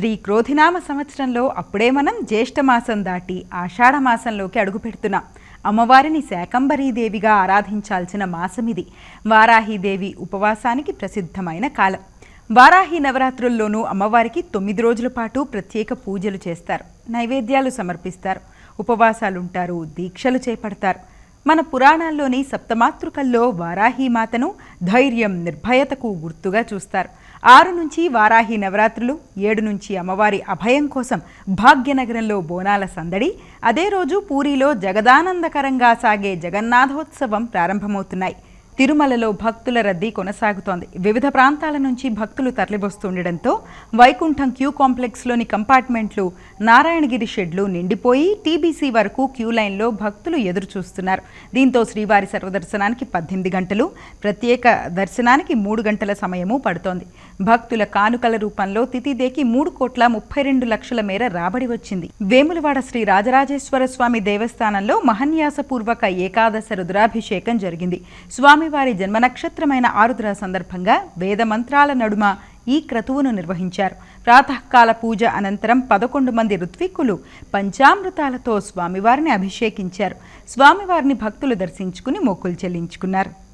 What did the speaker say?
శ్రీ క్రోధినామ సంవత్సరంలో అప్పుడే మనం జ్యేష్ఠమాసం దాటి ఆషాఢ మాసంలోకి అడుగుపెడుతున్నాం. అమ్మవారిని శాకంబరీదేవిగా ఆరాధించాల్సిన మాసం ఇది. వారాహీదేవి ఉపవాసానికి ప్రసిద్ధమైన కాలం. వారాహి నవరాత్రుల్లోనూ అమ్మవారికి తొమ్మిది రోజుల పాటు ప్రత్యేక పూజలు చేస్తారు. నైవేద్యాలు సమర్పిస్తారు. ఉపవాసాలుంటారు దీక్షలు చేపడతారు. మన పురాణాల్లోని సప్తమాతృకల్లో వారాహీమాతను ధైర్యం నిర్భయతకు గుర్తుగా చూస్తారు. ఆరు నుంచి వారాహి నవరాత్రులు ఏడు నుంచి అమ్మవారి అభయం కోసం భాగ్యనగరంలో బోనాల సందడి అదే రోజు పూరిలో జగదానందకరంగా సాగే జగన్నాథోత్సవం ప్రారంభమవుతున్నాయి. తిరుమలలో భక్తుల రద్దీ కొనసాగుతోంది. వివిధ ప్రాంతాల నుంచి భక్తులు తరలివస్తుండటంతో వైకుంఠం క్యూ కాంప్లెక్స్లోని కంపార్ట్మెంట్లు నారాయణగిరి షెడ్లు నిండిపోయి టీబీసీ వరకు క్యూ లైన్లో భక్తులు ఎదురుచూస్తున్నారు. దీంతో శ్రీవారి సర్వదర్శనానికి పద్దెనిమిది గంటలు ప్రత్యేక దర్శనానికి మూడు గంటల సమయము పడుతోంది. భక్తుల కానుకల రూపంలో తితిదేకి మూడు కోట్ల ముప్పై రెండు లక్షల మేర రాబడి వచ్చింది. వేములవాడ శ్రీ రాజరాజేశ్వర స్వామి దేవస్థానంలో మహన్యాసపూర్వక ఏకాదశ రుద్రాభిషేకం జరిగింది. స్వామి స్వామివారి జన్మ నక్షత్రమైన ఆరుద్ర సందర్భంగా వేద మంత్రాల నడుమ ఈ క్రతువును నిర్వహించారు. ప్రాతకాల పూజ అనంతరం పదకొండు మంది ఋత్విక్కులు పంచామృతాలతో స్వామివారిని అభిషేకించారు. స్వామివారిని భక్తులు దర్శించుకుని మొక్కులు చెల్లించుకున్నారు.